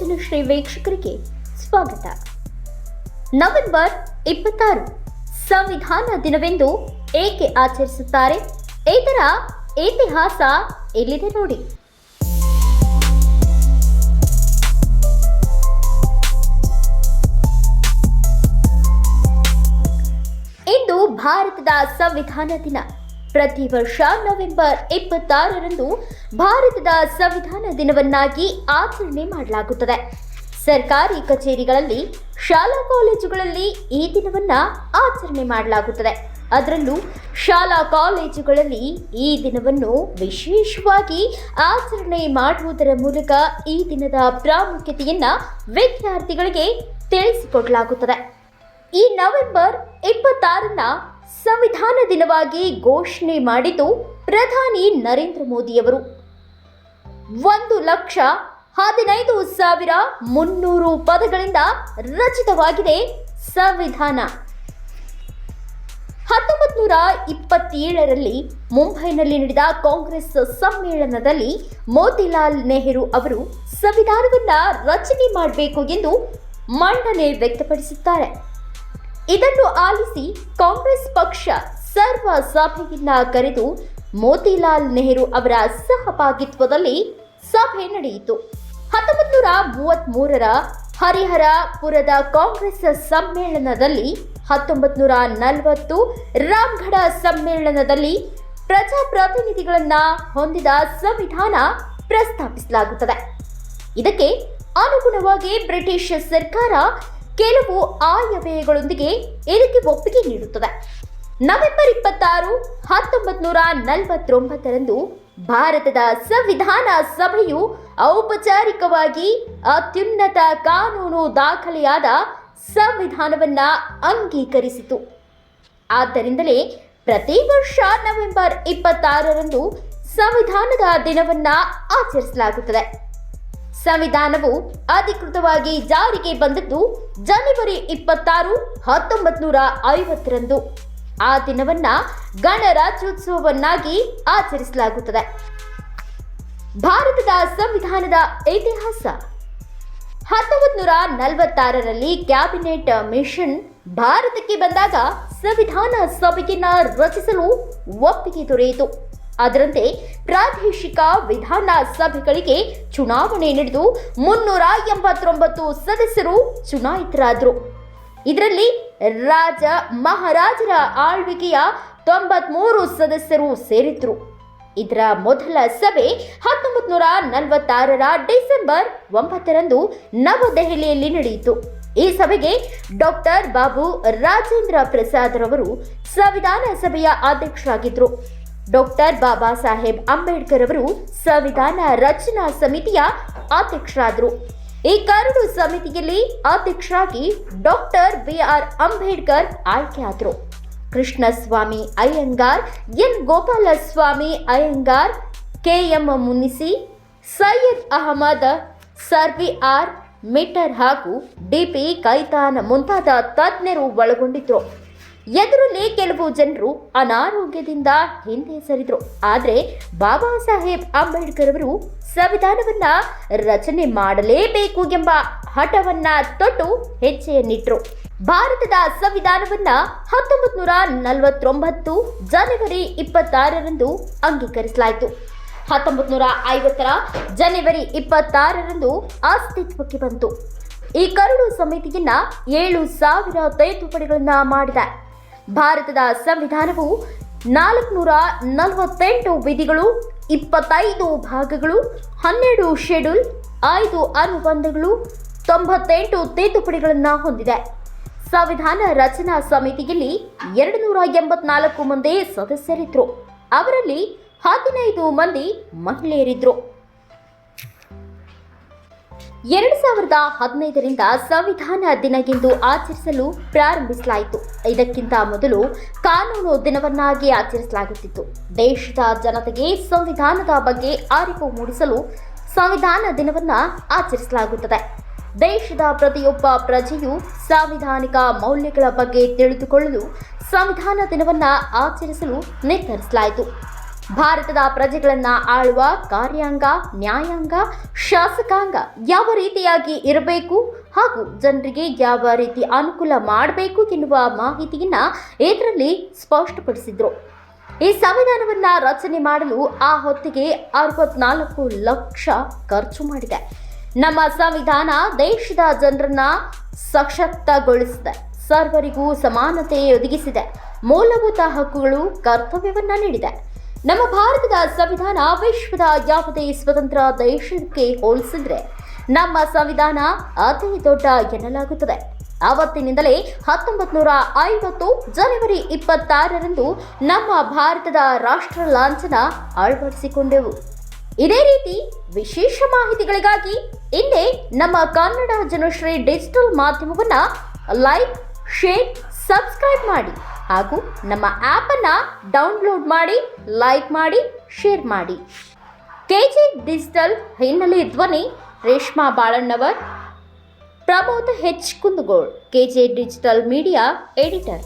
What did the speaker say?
ಜನಶ್ರೀ ವೀಕ್ಷಕರಿಗೆ ಸ್ವಾಗತ. ನವೆಂಬರ್ ಇಪ್ಪತ್ತಾರು, ಸಂವಿಧಾನ ದಿನವೆಂದು ಏಕೆ ಆಚರಿಸುತ್ತಾರೆ? ಇದರ ಇತಿಹಾಸ ಇಲ್ಲಿದೆ ನೋಡಿ. ಇಂದು ಭಾರತದ ಸಂವಿಧಾನ ದಿನ. ಪ್ರತಿ ವರ್ಷ ನವೆಂಬರ್ ಇಪ್ಪತ್ತಾರರಂದು ಭಾರತದ ಸಂವಿಧಾನ ದಿನವನ್ನಾಗಿ ಆಚರಣೆ ಮಾಡಲಾಗುತ್ತದೆ. ಸರ್ಕಾರಿ ಕಚೇರಿಗಳಲ್ಲಿ, ಶಾಲಾ ಕಾಲೇಜುಗಳಲ್ಲಿ ಈ ದಿನವನ್ನ ಆಚರಣೆ ಮಾಡಲಾಗುತ್ತದೆ. ಅದರಲ್ಲೂ ಶಾಲಾ ಕಾಲೇಜುಗಳಲ್ಲಿ ಈ ದಿನವನ್ನು ವಿಶೇಷವಾಗಿ ಆಚರಣೆ ಮಾಡುವುದರ ಮೂಲಕ ಈ ದಿನದ ಪ್ರಾಮುಖ್ಯತೆಯನ್ನ ವಿದ್ಯಾರ್ಥಿಗಳಿಗೆ ತಿಳಿಸಿಕೊಡಲಾಗುತ್ತದೆ. ಈ ನವೆಂಬರ್ ಇಪ್ಪತ್ತಾರನ್ನ ಸಂವಿಧಾನ ದಿನವಾಗಿ ಘೋಷಣೆ ಮಾಡಿದ್ದು ಪ್ರಧಾನಿ ನರೇಂದ್ರ ಮೋದಿಯವರು. ಒಂದು ಲಕ್ಷ ಹದಿನೈದು ಸಾವಿರ ಮುನ್ನೂರು ಪದಗಳಿಂದ ರಚಿತವಾಗಿದೆ ಸಂವಿಧಾನ. ಹತ್ತೊಂಬತ್ತು ನೂರ ಇಪ್ಪತ್ತೇಳರಲ್ಲಿ ಮುಂಬೈನಲ್ಲಿ ನಡೆದ ಕಾಂಗ್ರೆಸ್ ಸಮ್ಮೇಳನದಲ್ಲಿ ಮೋತಿಲಾಲ್ ನೆಹರು ಅವರು ಸಂವಿಧಾನವನ್ನ ರಚನೆ ಮಾಡಬೇಕು ಎಂದು ಮಂಡನೆ ವ್ಯಕ್ತಪಡಿಸುತ್ತಾರೆ ಇದನ್ನು ಆಲಿಸಿ ಕಾಂಗ್ರೆಸ್ ಪಕ್ಷ ಸರ್ವ ಸಭೆಯನ್ನ ಕರೆದು ಮೋತಿಲಾಲ್ ನೆಹರು ಅವರ ಸಹಭಾಗಿತ್ವದಲ್ಲಿ ಸಭೆ ನಡೆಯಿತು. ಹತ್ತೊಂಬತ್ತು ನೂರ ಹರಿಹರ ಹರಿಹರಪುರದ ಕಾಂಗ್ರೆಸ್ ಸಮ್ಮೇಳನದಲ್ಲಿ ಹತ್ತೊಂಬತ್ತು ನೂರ ನಲವತ್ತು ರಾಮ್ಗಢ ಸಮ್ಮೇಳನದಲ್ಲಿ ಪ್ರಜಾಪ್ರತಿನಿಧಿಗಳನ್ನ ಹೊಂದಿದ ಸಂವಿಧಾನ ಪ್ರಸ್ತಾಪಿಸಲಾಗುತ್ತದೆ. ಇದಕ್ಕೆ ಅನುಗುಣವಾಗಿ ಬ್ರಿಟಿಷ್ ಸರ್ಕಾರ ಕೆಲವು ಆಯವ್ಯಯಗಳೊಂದಿಗೆ ಇದಕ್ಕೆ ಒಪ್ಪಿಗೆ ನೀಡುತ್ತದೆ. ನವೆಂಬರ್ ಇಪ್ಪತ್ತಾರು ಹತ್ತೊಂಬತ್ತು ನೂರ ನಲವತ್ತೊಂಬತ್ತರಂದು ಭಾರತದ ಸಂವಿಧಾನ ಸಭೆಯು ಔಪಚಾರಿಕವಾಗಿ ಅತ್ಯುನ್ನತ ಕಾನೂನು ದಾಖಲೆಯಾದ ಸಂವಿಧಾನವನ್ನ ಅಂಗೀಕರಿಸಿತು. ಆದ್ದರಿಂದಲೇ ಪ್ರತಿ ವರ್ಷ ನವೆಂಬರ್ ಇಪ್ಪತ್ತಾರರಂದು ಸಂವಿಧಾನದ ದಿನವನ್ನ ಆಚರಿಸಲಾಗುತ್ತದೆ. ಸಂವಿಧಾನವು ಅಧಿಕೃತವಾಗಿ ಜಾರಿಗೆ ಬಂದದ್ದು ಜನವರಿ ಇಪ್ಪತ್ತಾರು ಹತ್ತೊಂಬತ್ತು ನೂರ ಐವತ್ತರಂದು ಆ ದಿನವನ್ನ ಗಣರಾಜ್ಯೋತ್ಸವವನ್ನಾಗಿ ಆಚರಿಸಲಾಗುತ್ತದೆ. ಭಾರತದ ಸಂವಿಧಾನದ ಇತಿಹಾಸ. ಹತ್ತೊಂಬತ್ತು ನೂರ ನಲವತ್ತಾರರಲ್ಲಿ ಕ್ಯಾಬಿನೆಟ್ ಮಿಷನ್ ಭಾರತಕ್ಕೆ ಬಂದಾಗ ಸಂವಿಧಾನ ಸಭೆಯನ್ನ ರಚಿಸಲು ಒಪ್ಪಿಗೆ ದೊರೆಯಿತು. ಅದರಂತೆ ಪ್ರಾದೇಶಿಕ ವಿಧಾನ ಸಭೆಗಳಿಗೆ ಚುನಾವಣೆ ನಡೆದು ಮುನ್ನೂರ ಎಂಬತ್ತೊಂಬತ್ತು ಸದಸ್ಯರು ಚುನಾಯಿತರಾದರು. ಇದರಲ್ಲಿ ರಾಜ ಮಹಾರಾಜರ ಆಳ್ವಿಕೆಯ ತೊಂಬತ್ಮೂರು ಸದಸ್ಯರು ಸೇರಿದ್ರು ಇದರ ಮೊದಲ ಸಭೆ ಹತ್ತೊಂಬತ್ತು ನೂರ ನಲವತ್ತಾರರ ಡಿಸೆಂಬರ್ ಒಂಬತ್ತರಂದು ನವದೆಹಲಿಯಲ್ಲಿ ನಡೆಯಿತು. ಈ ಸಭೆಗೆ ಡಾಕ್ಟರ್ ಬಾಬು ರಾಜೇಂದ್ರ ಪ್ರಸಾದ್ ರವರು ಸಂವಿಧಾನ ಸಭೆಯ ಅಧ್ಯಕ್ಷರಾಗಿದ್ದರು. ಡಾಕ್ಟರ್ ಬಾಬಾ ಸಾಹೇಬ್ ಅಂಬೇಡ್ಕರ್ ಅವರು ಸಂವಿಧಾನ ರಚನಾ ಸಮಿತಿಯ ಅಧ್ಯಕ್ಷರಾದರು. ಈ ಕರಡು ಸಮಿತಿಯಲ್ಲಿ ಅಧ್ಯಕ್ಷರಾಗಿ ಡಾಕ್ಟರ್ ಬಿ ಆರ್ ಅಂಬೇಡ್ಕರ್ ಆಯ್ಕೆಯಾದರು. Krishnaswami Ayyangar, N Gopalaswami Ayyangar K M Munshi, Syed Ahmad ಸರ್ವಿ R Mitter ಹಾಗೂ ಡಿಪಿ ಕೈತಾನ ಮುಂತಾದ ತಜ್ಞರು ಒಳಗೊಂಡಿದ್ರು. ಎದುರಲ್ಲಿ ಕೆಲವು ಜನರು ಅನಾರೋಗ್ಯದಿಂದ ಹಿಂದೆ ಸರಿದ್ರು. ಆದರೆ ಬಾಬಾ ಸಾಹೇಬ್ ಅಂಬೇಡ್ಕರ್ ಅವರು ಸಂವಿಧಾನವನ್ನ ರಚನೆ ಮಾಡಲೇಬೇಕು ಎಂಬ ಹಠವನ್ನ ತೊಟ್ಟು ಹೆಜ್ಜೆಯನ್ನಿಟ್ರು. ಭಾರತದ ಸಂವಿಧಾನವನ್ನ ಹತ್ತೊಂಬತ್ತು ನೂರ ನಲವತ್ತೊಂಬತ್ತು ಜನವರಿ ಇಪ್ಪತ್ತಾರರಂದು ಅಂಗೀಕರಿಸಲಾಯಿತು. ಹತ್ತೊಂಬತ್ತು ನೂರ ಐವತ್ತರ ಜನವರಿ ಇಪ್ಪತ್ತಾರರಂದು ಅಸ್ತಿತ್ವಕ್ಕೆ ಬಂತು. ಈ ಕರಡು ಸಮಿತಿಯನ್ನ ಏಳು ಸಾವಿರ ತಿದ್ದುಪಡಿಗಳನ್ನ ಮಾಡಿದೆ. ಭಾರತದ ಸಂವಿಧಾನವು ನಾಲ್ಕುನೂರ ನಲವತ್ತೆಂಟು ವಿಧಿಗಳು, ಇಪ್ಪತ್ತೈದು ಭಾಗಗಳು, ಹನ್ನೆರಡು ಶೆಡ್ಯೂಲ್, ಐದು ಅನುಬಂಧಗಳು, ತೊಂಬತ್ತೆಂಟು ತಿದ್ದುಪಡಿಗಳನ್ನು ಹೊಂದಿದೆ. ಸಂವಿಧಾನ ರಚನಾ ಸಮಿತಿಯಲ್ಲಿ ಎರಡು ನೂರ ಎಂಬತ್ನಾಲ್ಕು ಮಂದಿ ಸದಸ್ಯರಿದ್ದರು ಅವರಲ್ಲಿ ಹದಿನೈದು ಮಂದಿ ಮಹಿಳೆಯರಿದ್ರು. ಎರಡು ಸಾವಿರದ ಹದಿನೈದರಿಂದ ಸಂವಿಧಾನ ದಿನಗೆಂದು ಆಚರಿಸಲು ಪ್ರಾರಂಭಿಸಲಾಯಿತು. ಇದಕ್ಕಿಂತ ಮೊದಲು ಕಾನೂನು ದಿನವನ್ನಾಗಿ ಆಚರಿಸಲಾಗುತ್ತಿತ್ತು. ದೇಶದ ಜನತೆಗೆ ಸಂವಿಧಾನದ ಬಗ್ಗೆ ಅರಿವು ಮೂಡಿಸಲು ಸಂವಿಧಾನ ದಿನವನ್ನ ಆಚರಿಸಲಾಗುತ್ತದೆ. ದೇಶದ ಪ್ರತಿಯೊಬ್ಬ ಪ್ರಜೆಯು ಸಾಂವಿಧಾನಿಕ ಮೌಲ್ಯಗಳ ಬಗ್ಗೆ ತಿಳಿದುಕೊಳ್ಳಲು ಸಂವಿಧಾನ ದಿನವನ್ನ ಆಚರಿಸಲು ನಿರ್ಧರಿಸಲಾಯಿತು. ಭಾರತದ ಪ್ರಜೆಗಳನ್ನ ಆಳುವ ಕಾರ್ಯಾಂಗ, ನ್ಯಾಯಾಂಗ, ಶಾಸಕಾಂಗ ಯಾವ ರೀತಿಯಾಗಿ ಇರಬೇಕು ಹಾಗೂ ಜನರಿಗೆ ಯಾವ ರೀತಿ ಅನುಕೂಲ ಮಾಡಬೇಕು ಎನ್ನುವ ಮಾಹಿತಿಯನ್ನ ಇದರಲ್ಲಿ ಸ್ಪಷ್ಟಪಡಿಸಿದ್ರು. ಈ ಸಂವಿಧಾನವನ್ನ ರಚನೆ ಮಾಡಲು ಆ ಹೊತ್ತಿಗೆ ಅರವತ್ನಾಲ್ಕು ಲಕ್ಷ ಖರ್ಚು ಮಾಡಿದೆ. ನಮ್ಮ ಸಂವಿಧಾನ ದೇಶದ ಜನರನ್ನ ಸಶಕ್ತಗೊಳಿಸಿದೆ. ಸರ್ವರಿಗೂ ಸಮಾನತೆ ಒದಗಿಸಿದೆ. ಮೂಲಭೂತ ಹಕ್ಕುಗಳು, ಕರ್ತವ್ಯವನ್ನ ನೀಡಿದೆ. ನಮ್ಮ ಭಾರತದ ಸಂವಿಧಾನ ವಿಶ್ವದ ಯಾವುದೇ ಸ್ವತಂತ್ರ ದೇಶಕ್ಕೆ ಹೋಲಿಸಿದ್ರೆ ನಮ್ಮ ಸಂವಿಧಾನ ಅತಿ ದೊಡ್ಡ ಎನ್ನಲಾಗುತ್ತದೆ. ಆವತ್ತಿನಿಂದಲೇ ಹತ್ತೊಂಬತ್ತು ನೂರ ಐವತ್ತು ಜನವರಿ ಇಪ್ಪತ್ತಾರರಂದು ನಮ್ಮ ಭಾರತದ ರಾಷ್ಟ್ರ ಲಾಂಛನ ಅಳವಡಿಸಿಕೊಂಡೆವು. ಇದೇ ರೀತಿ ವಿಶೇಷ ಮಾಹಿತಿಗಳಿಗಾಗಿ ಇಂದೇ ನಮ್ಮ ಕನ್ನಡ ಜನಶ್ರೀ ಡಿಜಿಟಲ್ ಮಾಧ್ಯಮವನ್ನು ಲೈಕ್, ಶೇರ್, ಸಬ್ಸ್ಕ್ರೈಬ್ ಮಾಡಿ. ಹಾಗೂ ನಮ್ಮ ಆ್ಯಪನ್ನು ಡೌನ್ಲೋಡ್ ಮಾಡಿ, ಲೈಕ್ ಮಾಡಿ, ಶೇರ್ ಮಾಡಿ. ಕೆ ಜಿ ಡಿಜಿಟಲ್ ಹಿನ್ನೆಲೆ ಧ್ವನಿ Reshma Balannavar, Pramod H Kundgol, K J digital media editor.